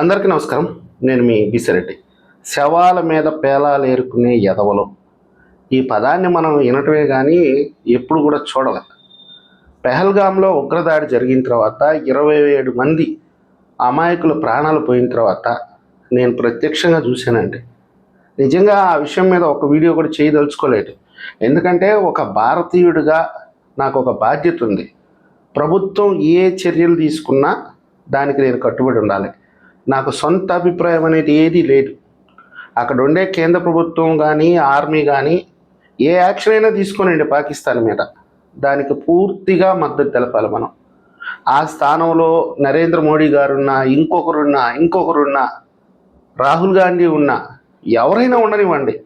అందరికీ నమస్కారం. నేను మీ బిసిరెడ్డి శవాల మీద పేలాలు ఏరుకునే ఎదవలు ఈ పదాన్ని మనం వినటమే కానీ ఎప్పుడు కూడా చూడలే. పెహల్గాంలో ఉగ్రదాడి జరిగిన తర్వాత ఇరవై ఏడు మంది అమాయకుల ప్రాణాలు పోయిన తర్వాత నేను ప్రత్యక్షంగా చూశానండి. నిజంగా ఆ విషయం మీద ఒక వీడియో కూడా చేయదలుచుకోలేదు. ఎందుకంటే ఒక భారతీయుడిగా నాకు ఒక బాధ్యత ఉంది. ప్రభుత్వం ఏ చర్యలు తీసుకున్నా దానికి నేను కట్టుబడి ఉండాలి. నాకు సొంత అభిప్రాయం అనేది ఏదీ లేదు. అక్కడ ఉండే కేంద్ర ప్రభుత్వం కానీ ఆర్మీ కానీ ఏ యాక్షన్ అయినా తీసుకోనండి పాకిస్తాన్ మీద. దానికి పూర్తిగా మద్దతు తెలపాలి మనం. ఆ స్థానంలో నరేంద్ర మోడీ గారున్నా ఇంకొకరున్నా ఇంకొకరున్నా రాహుల్ గాంధీ ఉన్నా ఎవరైనా ఉండనివ్వండి.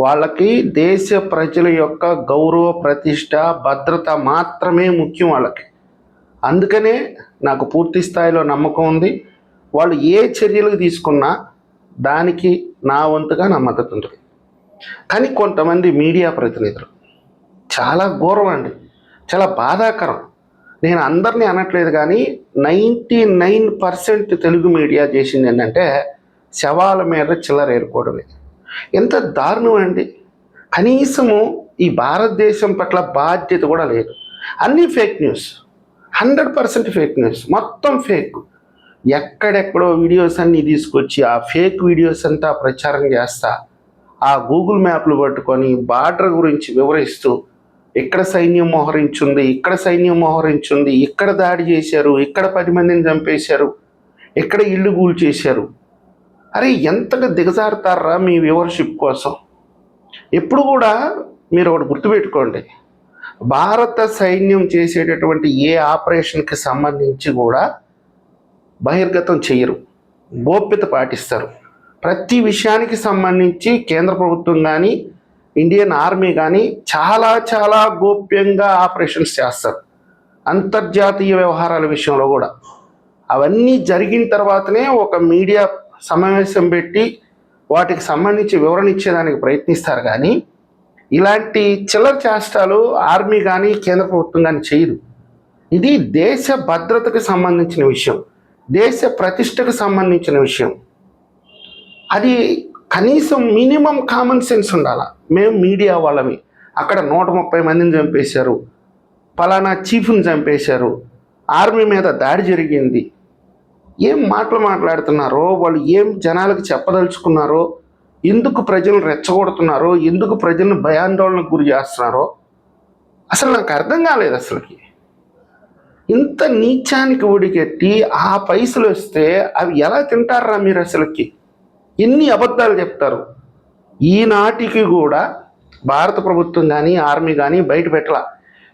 వాళ్ళకి దేశ ప్రజల యొక్క గౌరవ ప్రతిష్ట భద్రత మాత్రమే ముఖ్యం వాళ్ళకి. అందుకనే నాకు పూర్తి స్థాయిలో నమ్మకం ఉంది. వాళ్ళు ఏ చర్యలు తీసుకున్నా దానికి నా వంతుగా నా మద్దతు ఉంటుంది. కానీ కొంతమంది మీడియా ప్రతినిధులు చాలా ఘోరం అండి చాలా బాధాకరం. నేను అందరినీ అనట్లేదు కానీ ninety nine percent Telugu media చేసింది ఏంటంటే శవాల మీద చిల్లర ఏరుకోవడమే. ఎంత దారుణం అండి. కనీసము ఈ భారతదేశం పట్ల బాధ్యత కూడా లేదు. అన్నీ fake news hundred percent fake news మొత్తం ఫేక్ ఎక్కడెక్కడో వీడియోస్ అన్నీ తీసుకొచ్చి ఆ ఫేక్ వీడియోస్ అంతా ప్రచారం చేస్తా ఆ గూగుల్ మ్యాప్లు పట్టుకొని బార్డర్ గురించి వివరిస్తూ ఇక్కడ సైన్యం మోహరించుంది ఇక్కడ సైన్యం మోహరించింది ఇక్కడ దాడి చేశారు ఇక్కడ పది మందిని చంపేశారు ఇక్కడ ఇల్లు గూలు చేశారు అరే ఎంతగా దిగజారుతారా మీ వ్యూవర్షిప్ కోసం? ఎప్పుడు కూడా మీరు ఒకటి గుర్తుపెట్టుకోండి భారత సైన్యం చేసేటటువంటి ఏ ఆపరేషన్కి సంబంధించి కూడా బహిర్గతం చేయరు గోప్యత పాటిస్తారు. ప్రతి విషయానికి సంబంధించి కేంద్ర ప్రభుత్వం కానీ ఇండియన్ ఆర్మీ కానీ చాలా చాలా గోప్యంగా ఆపరేషన్స్ చేస్తారు. అంతర్జాతీయ వ్యవహారాల విషయంలో కూడా. అవన్నీ జరిగిన తర్వాతనే ఒక మీడియా సమావేశం పెట్టి వాటికి సంబంధించి వివరణ ఇచ్చేదానికి ప్రయత్నిస్తారు కానీ ఇలాంటి చిల్లర చేష్టాలు ఆర్మీ కానీ కేంద్ర ప్రభుత్వం కానీ చేయదు ఇది దేశ భద్రతకు సంబంధించిన విషయం. దేశ ప్రతిష్టకు సంబంధించిన విషయం. అది కనీసం మినిమం కామన్ సెన్స్ ఉండాలి? మేము మీడియా వాళ్ళమి. అక్కడ నూట ముప్పై మందిని చంపేశారు. పలానా చీఫ్ని చంపేశారు. ఆర్మీ మీద దాడి జరిగింది. ఏం మాటలు మాట్లాడుతున్నారో? వాళ్ళు ఏం జనాలకు చెప్పదలుచుకున్నారో? ఎందుకు ప్రజలను రెచ్చగొడుతున్నారో? ఎందుకు ప్రజలను భయాందోళనకు గురి చేస్తున్నారో? అసలు నాకు అర్థం కాలేదు అసలుకి. ఇంత నీచానికి ఉడికెట్టి ఆ పైసలు వస్తే అవి ఎలా తింటారా మీరు అసలుకి? ఎన్ని అబద్ధాలు చెప్తారు? ఈనాటికి కూడా భారత ప్రభుత్వం కానీ ఆర్మీ కానీ బయట పెట్టలా.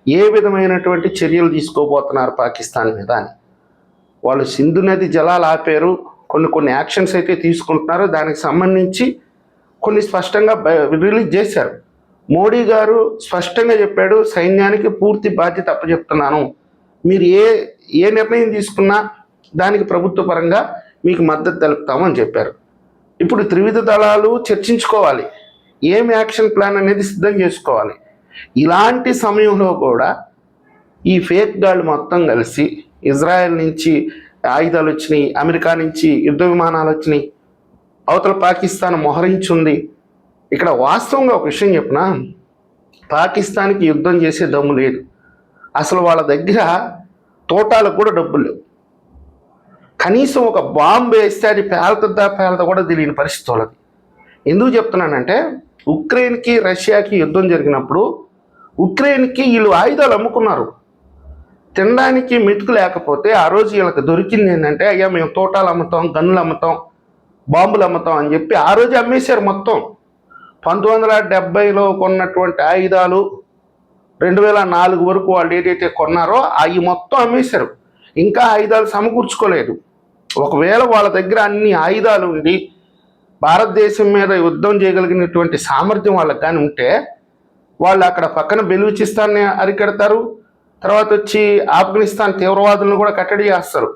ఏ విధమైనటువంటి చర్యలు తీసుకోబోతున్నారు పాకిస్తాన్ మీద అని. వాళ్ళు సింధు నది జలాలు ఆపారు. కొన్ని కొన్ని యాక్షన్స్ అయితే తీసుకుంటున్నారు. దానికి సంబంధించి కొన్ని స్పష్టంగా రిలీజ్ చేశారు. మోడీ గారు స్పష్టంగా చెప్పాడు సైన్యానికి పూర్తి బాధ్యత అప్పచెప్తున్నాను. మీరు ఏ ఏ నిర్ణయం తీసుకున్నా దానికి ప్రభుత్వ పరంగా మీకు మద్దతు తెలుపుతామని చెప్పారు. ఇప్పుడు త్రివిధ దళాలు చర్చించుకోవాలి. ఏం యాక్షన్ ప్లాన్ అనేది సిద్ధం చేసుకోవాలి. ఇలాంటి సమయంలో కూడా ఈ ఫేక్ గాళ్ళు మొత్తం కలిసి ఇజ్రాయెల్ నుంచి ఆయుధాలు వచ్చినాయి అమెరికా నుంచి యుద్ధ విమానాలు వచ్చినాయి అవతల పాకిస్తాన్ మొహరించుంది. ఇక్కడ వాస్తవంగా ఒక విషయం చెప్పిన పాకిస్తాన్కి యుద్ధం చేసే దమ్ము లేదు. అసలు వాళ్ళ దగ్గర తోటాలకు కూడా డబ్బులు లేవు. కనీసం ఒక బాంబు వేస్తే అది పేలుతుందా పేలదా కూడా తెలియని పరిస్థితి వాళ్ళది. ఎందుకు చెప్తున్నానంటే ఉక్రెయిన్కి రష్యాకి యుద్ధం జరిగినప్పుడు ఉక్రెయిన్కి వీళ్ళు ఆయుధాలు అమ్ముకున్నారు. తినడానికి మెతుకు లేకపోతే ఆ రోజు వీళ్ళకి దొరికింది ఏంటంటే అయ్యా మేము తోటాలు అమ్ముతాం గన్నులు అమ్ముతాం బాంబులు అమ్ముతాం అని చెప్పి ఆ రోజు అమ్మేశారు మొత్తం. పంతొమ్మిది వందల డెబ్బైలో కొన్నటువంటి ఆయుధాలు రెండు వేల నాలుగు వరకు వాళ్ళు ఏదైతే కొన్నారో అవి మొత్తం అమ్మేశారు. ఇంకా ఆయుధాలు సమకూర్చుకోలేదు. ఒకవేళ వాళ్ళ దగ్గర అన్ని ఆయుధాలు ఉండి భారతదేశం మీద యుద్ధం చేయగలిగినటువంటి సామర్థ్యం వాళ్ళకి కానీ ఉంటే వాళ్ళు అక్కడ పక్కన బెలూచిస్తాన్ని అరికెడతారు. తర్వాత వచ్చి ఆఫ్ఘనిస్తాన్ తీవ్రవాదులను కూడా కట్టడి చేస్తారు.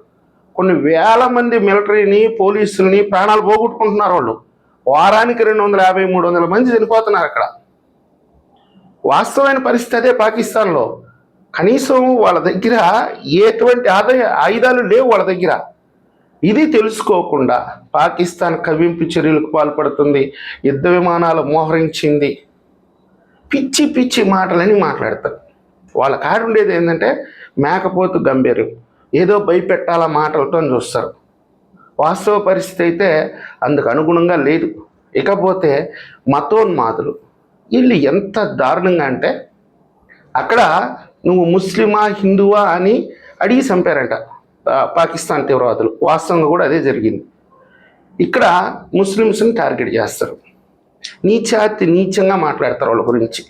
కొన్ని వేల మంది మిలిటరీని పోలీసుల్ని ప్రాణాలు పోగొట్టుకుంటున్నారు వాళ్ళు. వారానికి రెండు వందల యాభై మూడు వందల మంది చనిపోతున్నారు అక్కడ. వాస్తవమైన పరిస్థితి అదే పాకిస్తాన్లో. కనీసం వాళ్ళ దగ్గర ఎటువంటి ఆదాయ ఆయుధాలు లేవు వాళ్ళ దగ్గర. ఇది తెలుసుకోకుండా పాకిస్తాన్ కవింపు చర్యలకు పాల్పడుతుంది యుద్ధ విమానాలు మోహరించింది. పిచ్చి పిచ్చి మాటలని మాట్లాడతారు. వాళ్ళ కాడు ఉండేది ఏంటంటే మేకపోతు గంభీరం ఏదో భయపెట్టాల మాటలతో చూస్తారు. వాస్తవ పరిస్థితి అయితే అందుకు అనుగుణంగా లేదు. ఇకపోతే మతోన్మాదులు వీళ్ళు ఎంత దారుణంగా అంటే అక్కడ నువ్వు ముస్లిమా హిందువా అని అడిగి చంపారంట పాకిస్తాన్ తీవ్రవాదులు. వాస్తవంగా కూడా అదే జరిగింది. ఇక్కడ ముస్లిమ్స్ని టార్గెట్ చేస్తారు. నీచాతి నీచంగా మాట్లాడతారు వాళ్ళ గురించి.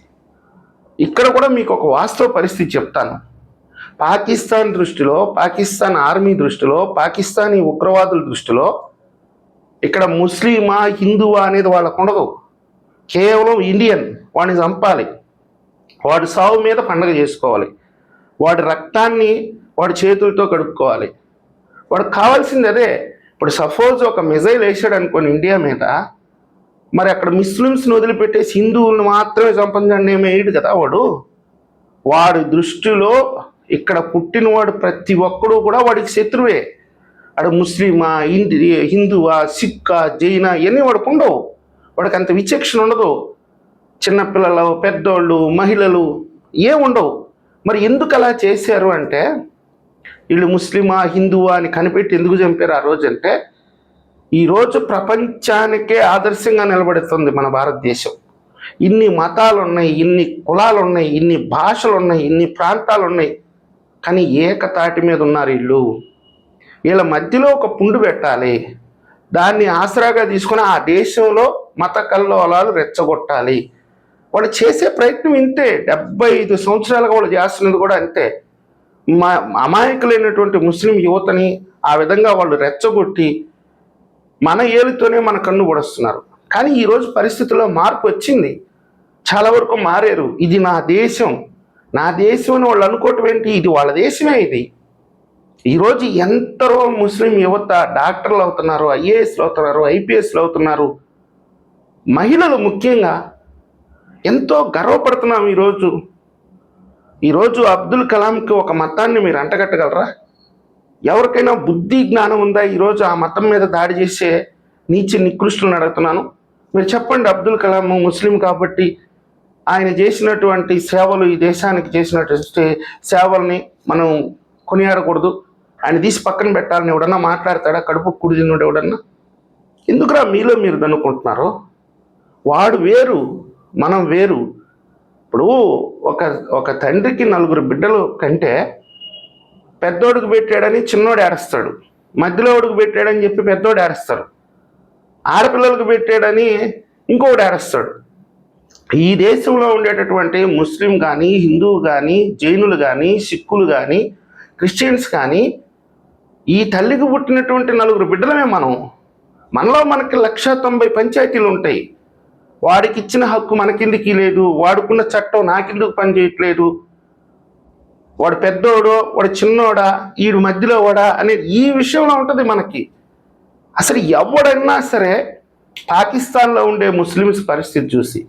ఇక్కడ కూడా మీకు ఒక వాస్తవ పరిస్థితి చెప్తాను. పాకిస్తాన్ దృష్టిలో పాకిస్తాన్ ఆర్మీ దృష్టిలో పాకిస్తానీ ఉగ్రవాదుల దృష్టిలో ఇక్కడ ముస్లిమా హిందువా అనేది వాళ్ళకు ఉండదు. కేవలం ఇండియన్ వాడిని చంపాలి. వాడి సావు మీద పండగ చేసుకోవాలి. వాడి రక్తాన్ని వాడి చేతులతో కడుక్కోవాలి. వాడికి కావాల్సింది అదే. ఇప్పుడు సపోజ్ ఒక మిజైల్ వేసాడు అనుకోని ఇండియా మీద. మరి అక్కడ ముస్లిమ్స్ని వదిలిపెట్టేసి హిందువులను మాత్రమే చంపించండి ఏమేయడు కదా వాడు. వాడి దృష్టిలో ఇక్కడ పుట్టినవాడు ప్రతి ఒక్కడు కూడా వాడికి శత్రువే. అడు ముస్లిమా హిందీ హిందువా సిక్కా జైనా ఇవన్నీ వాడుకుండవు వాడికి అంత విచక్షణ ఉండదు. చిన్నపిల్లలు పెద్దోళ్ళు మహిళలు ఏ ఉండవు. మరి ఎందుకు అలా చేశారు అంటే వీళ్ళు ముస్లిమా హిందువా అని కనిపెట్టి ఎందుకు చంపారు ఆ రోజు అంటే ఈరోజు ప్రపంచానికే ఆదర్శంగా నిలబడుతుంది మన భారతదేశం. ఇన్ని మతాలు ఉన్నాయి ఇన్ని కులాలు ఉన్నాయి ఇన్ని భాషలు ఉన్నాయి ఇన్ని ప్రాంతాలు ఉన్నాయి కానీ ఏకతాటి మీద ఉన్నారు వీళ్ళు. వీళ్ళ మధ్యలో ఒక పుండు పెట్టాలి. దాన్ని ఆసరాగా తీసుకుని ఆ దేశంలో మత కల్లోలాలు రెచ్చగొట్టాలి. వాళ్ళు చేసే ప్రయత్నం ఇంతే. డెబ్బై ఐదు సంవత్సరాలుగా వాళ్ళు చేస్తున్నది కూడా అంతే. మా అమాయకులైనటువంటి ముస్లిం యువతని ఆ విధంగా వాళ్ళు రెచ్చగొట్టి మన ఏలితోనే మన కన్ను పొడుస్తున్నారు. కానీ ఈరోజు పరిస్థితుల్లో మార్పు వచ్చింది. చాలా వరకు మారారు. ఇది నా దేశం. నా దేశం అని వాళ్ళు అనుకోవటం ఏంటి? ఇది వాళ్ళ దేశమే ఇది. ఈరోజు ఎంతరో ముస్లిం యువత డాక్టర్లు అవుతున్నారు ఐఏఎస్లు అవుతున్నారు ఐపీఎస్లు అవుతున్నారు. మహిళలు ముఖ్యంగా ఎంతో గర్వపడుతున్నాం ఈరోజు. ఈరోజు అబ్దుల్ కలాంకి ఒక మతాన్ని మీరు అంటగట్టగలరా? ఎవరికైనా బుద్ధి జ్ఞానం ఉందా ఈరోజు ఆ మతం మీద దాడి చేసే నీచి నికృష్టులను అడుగుతున్నాను. మీరు చెప్పండి అబ్దుల్ కలాం ముస్లిం కాబట్టి ఆయన చేసినటువంటి సేవలు ఈ దేశానికి చేసినటువంటి సేవల్ని మనం కొనియాడకూడదు. ఆయన తీసి పక్కన పెట్టాలని ఎవడన్నా మాట్లాడతాడా? కడుపు కుడిదినోడు ఎవడన్నా? ఎందుకురా మీలో మీరు దనుకుంటున్నారు వాడు వేరు మనం వేరు. ఇప్పుడు ఒక ఒక తండ్రికి నలుగురు బిడ్డలు కంటే పెద్దోడుకు పెట్టాడని చిన్నోడు ఏడుస్తాడు. మధ్యలో ఒడుకు పెట్టాడని చెప్పి పెద్దోడు ఏడుస్తారు ఆడపిల్లలకు పెట్టాడని ఇంకోడు ఏడుస్తాడు. ఈ దేశంలో ఉండేటటువంటి ముస్లిం కానీ హిందువు కానీ జైనులు కానీ సిక్కులు కానీ క్రిస్టియన్స్ కానీ ఈ తల్లికి పుట్టినటువంటి నలుగురు బిడ్డలమే మనం. మనలో మనకి లక్ష తొంభై పంచాయతీలు ఉంటాయి. వాడికి ఇచ్చిన హక్కు మనకిందికి లేదు? వాడుకున్న చట్టం నాకెందుకు పనిచేయట్లేదు? వాడు పెద్దోడో వాడు చిన్నోడా ఈడు మధ్యలో వాడా అనేది ఈ విషయంలో ఉంటుంది మనకి. అసలు ఎవడన్నా సరే పాకిస్తాన్లో ఉండే ముస్లిమ్స్ పరిస్థితి చూసి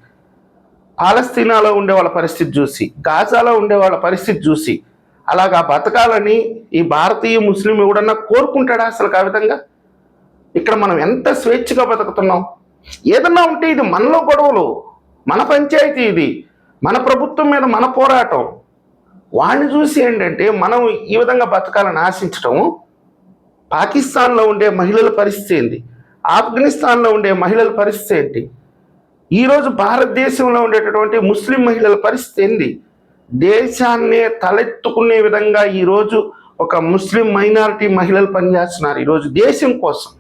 పాలస్తీనాలో ఉండే వాళ్ళ పరిస్థితి చూసి గాజాలో ఉండే వాళ్ళ పరిస్థితి చూసి అలాగా బతకాలని ఈ భారతీయ ముస్లిం ఎవడన్నా కోరుకుంటాడా అసలు ఆ విధంగా? ఇక్కడ మనం ఎంత స్వేచ్ఛగా బతుకుతున్నాం? ఏదన్నా ఉంటే ఇది మనలో గొడవలు మన పంచాయతీ ఇది మన ప్రభుత్వం మీద మన పోరాటం. వాడిని చూసి ఏంటంటే మనం ఈ విధంగా బతకాలని ఆశించడం పాకిస్తాన్లో ఉండే మహిళల పరిస్థితి ఏంటి? ఆఫ్ఘనిస్తాన్లో ఉండే మహిళల పరిస్థితి ఏంటి? ఈరోజు భారతదేశంలో ఉండేటటువంటి ముస్లిం మహిళల పరిస్థితి ఏంది? దేశాన్నే తలెత్తుకునే విధంగా ఈరోజు ఒక ముస్లిం మైనారిటీ మహిళలు పనిచేస్తున్నారు ఈరోజు దేశం కోసం.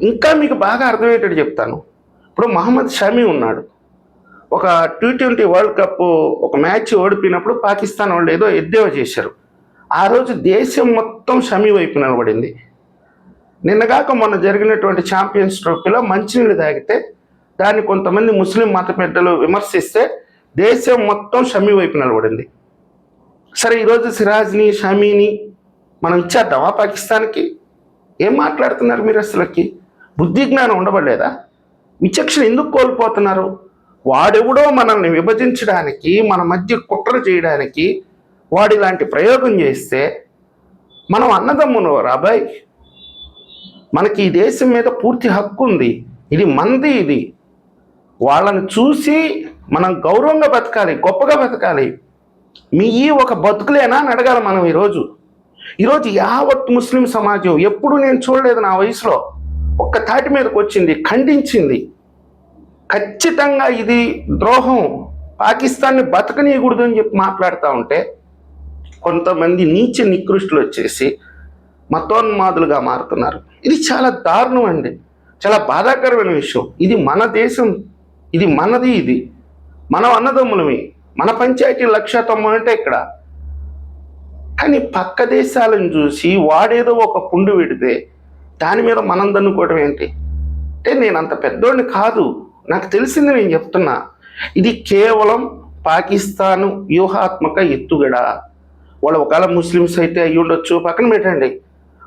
ఇంకా మీకు బాగా అర్థమయ్యేటట్టు చెప్తాను. ఇప్పుడు మహమ్మద్ షమీ ఉన్నాడు. ఒక టీ ట్వంటీ వరల్డ్ కప్ ఒక మ్యాచ్ ఓడిపోయినప్పుడు పాకిస్తాన్ వాళ్ళు ఏదో ఎద్దేవా చేశారు. ఆ రోజు దేశం మొత్తం షమీ వైపు నిలబడింది. నిన్నగాక మొన్న జరిగినటువంటి ఛాంపియన్స్ ట్రోఫీలో మంచినీళ్ళు తాగితే దాన్ని కొంతమంది ముస్లిం మత పెద్దలు విమర్శిస్తే దేశం మొత్తం షమీ వైపు నిలబడింది. సరే ఈరోజు సిరాజ్ని షమీని మనం ఇచ్చేద్దామా పాకిస్తాన్కి? ఏం మాట్లాడుతున్నారు మీరు అసలుకి? బుద్ధి జ్ఞానం ఉండబడలేదా? విచక్షణ ఎందుకు కోల్పోతున్నారు? వాడెవడో మనల్ని విభజించడానికి మన మధ్య కుట్ర చేయడానికి వాడిలాంటి ప్రయోగం చేస్తే మనం అన్నదమ్మును రాబాయ్ మనకి ఈ దేశం మీద పూర్తి హక్కు ఉంది. ఇది మంది ఇది. వాళ్ళని చూసి మనం గౌరవంగా బతకాలి గొప్పగా బతకాలి. మీ ఈ ఒక బతుకులేనా అని అడగాలి మనం ఈరోజు. ఈరోజు యావత్ ముస్లిం సమాజం ఎప్పుడు నేను చూడలేదు నా వయసులో. ఒక్క తాటి మీదకి వచ్చింది ఖండించింది. ఖచ్చితంగా ఇది ద్రోహం. పాకిస్తాన్ని బతకనీయకూడదు అని చెప్పి మాట్లాడుతూ ఉంటే కొంతమంది నీచ నికృష్టులు వచ్చేసి మతోన్మాదులుగా మారుతున్నారు. ఇది చాలా దారుణం అండి. చాలా బాధాకరమైన విషయం. ఇది మన దేశం. ఇది మనది ఇది. మనం అన్నదమ్ములమి. మన పంచాయతీ లక్ష తొంభై అంటే ఇక్కడ. కానీ పక్క దేశాలను చూసి వాడేదో ఒక పుండు పెడితే దాని మీద మనం దన్నుకోవడం ఏంటి? అంటే నేను అంత పెద్దోడిని కాదు. నాకు తెలిసింది నేను చెప్తున్నా. ఇది కేవలం పాకిస్తాను వ్యూహాత్మక ఎత్తుగడ. వాళ్ళు ఒకవేళ ముస్లిమ్స్ అయితే అయ్యి ఉండొచ్చు. పక్కన పెట్టండి.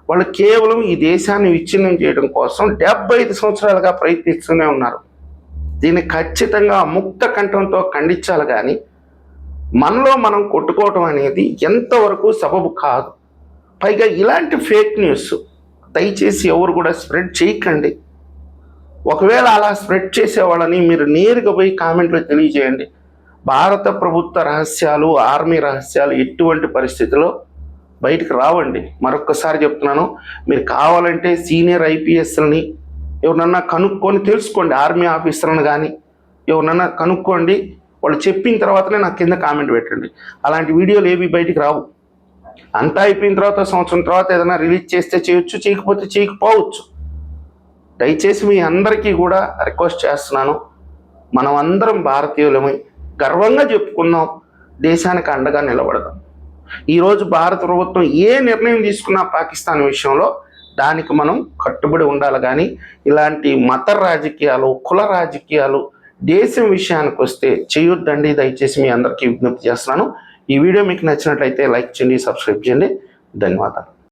వాళ్ళు కేవలం ఈ దేశాన్ని విచ్ఛిన్నం చేయడం కోసం డెబ్బై ఐదు సంవత్సరాలుగా ప్రయత్నిస్తూనే ఉన్నారు. దీన్ని ఖచ్చితంగా ముక్త కంఠంతో ఖండించాలి కానీ మనలో మనం కొట్టుకోవటం అనేది ఎంతవరకు సబబు కాదు. పైగా ఇలాంటి ఫేక్ న్యూస్ దయచేసి ఎవరు కూడా స్ప్రెడ్ చేయకండి. ఒకవేళ అలా స్ప్రెడ్ చేసేవాళ్ళని మీరు నేరుగా పోయి కామెంట్లో తెలియజేయండి. భారత ప్రభుత్వ రహస్యాలు ఆర్మీ రహస్యాలు ఎటువంటి పరిస్థితిలో బయటకు రావండి. మరొక్కసారి చెప్తున్నాను మీరు కావాలంటే సీనియర్ ఐపీఎస్ని ఎవరినన్నా కనుక్కొని తెలుసుకోండి. ఆర్మీ ఆఫీసర్లను కానీ ఎవరినన్నా కనుక్కోండి. వాళ్ళు చెప్పిన తర్వాతనే నాకు కింద కామెంట్ పెట్టండి. అలాంటి వీడియోలు ఏవి బయటికి రావు. అంతా అయిపోయిన తర్వాత సంవత్సరం తర్వాత ఏదైనా రిలీజ్ చేస్తే చేయొచ్చు చేయకపోతే చేయకపోవచ్చు. దయచేసి మీ అందరికీ కూడా రిక్వెస్ట్ చేస్తున్నాను. మనం అందరం భారతీయులమై గర్వంగా చెప్పుకుందాం దేశానికి అండగా నిలబడదాం. ఈరోజు భారత ప్రభుత్వం ఏ నిర్ణయం తీసుకున్నా పాకిస్తాన్ విషయంలో దానికి మనం కట్టుబడి ఉండాలి. కానీ ఇలాంటి మత రాజకీయాలు కుల రాజకీయాలు దేశం విషయానికి వస్తే చేయొద్దండి దయచేసి మీ అందరికీ విజ్ఞప్తి చేస్తున్నాను. ఈ వీడియో మీకు నచ్చినట్లయితే లైక్ చేయండి సబ్స్క్రైబ్ చేయండి. ధన్యవాదాలు.